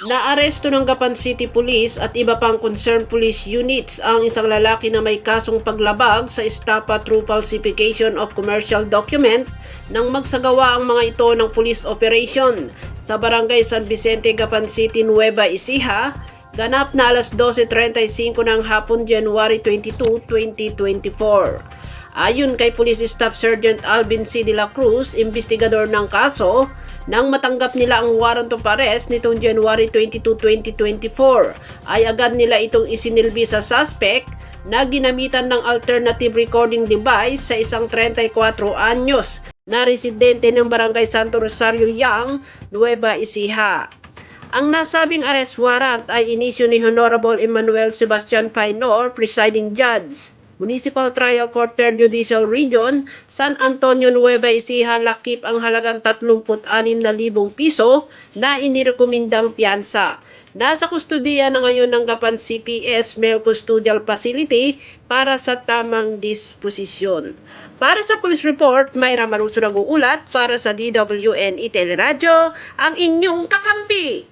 Naaresto ng Gapan City Police at iba pang concerned police units ang isang lalaki na may kasong paglabag sa estapa through falsification of commercial document nang magsagawa ang mga ito ng police operation sa barangay San Vicente, Gapan City, Nueva Ecija, ganap na alas 12.35 ng hapon January 22, 2024. Ayon kay Police Staff Sergeant Alvin C. De La Cruz, investigador ng kaso, nang matanggap nila ang warrant of arrest nitong January 22, 2024, ay agad nila itong isinilbi sa suspect na ginamitan ng alternative recording device sa isang 34 anyos na residente ng Barangay Santo Rosario Yang, Nueva Ecija. Ang nasabing arrest warrant ay inisyu ni Honorable Emmanuel Sebastian Painor, presiding judge. Municipal Trial Court 3rd Judicial Region, San Antonio, Nueva Ecija, lakip ang halagang 36,000 piso na inirekomendang piyansa. Nasa kustudiya na ngayon ng Gapan CPS Male Custodial Facility para sa tamang disposisyon. Para sa police report, Mayra Maruso nag-uulat para sa DWN Teleradyo, ang inyong kakampi.